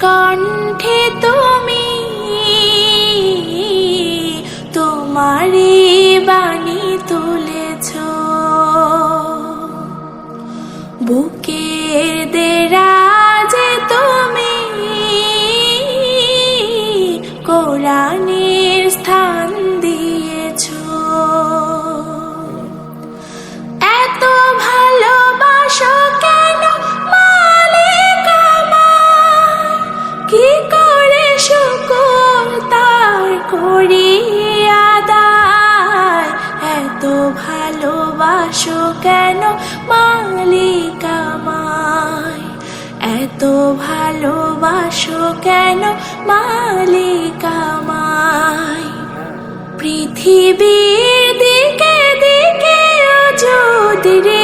কণ্ঠে তুমি তোমার বাণী তুলেছ। বুকের দেরাজে তার করি আদায় এত ভালোবাসো কেন মালিক আমায়? এত ভালোবাসো কেন মালিক আমায়? পৃথিবীর দিকে দিকে যদি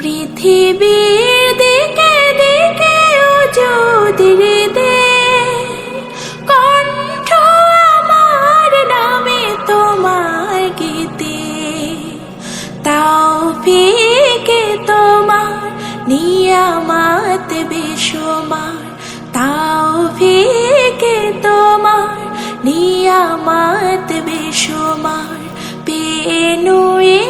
পৃথিবীর দিকে দিকে যদি দে। কণ্ঠ আমার নামে তোমার গীতে। তাও ফিকে তোমার নিয়ামাত বেসমার তাও ফিকে তোমার নিয়ামাত বেসমার পেনুয়ে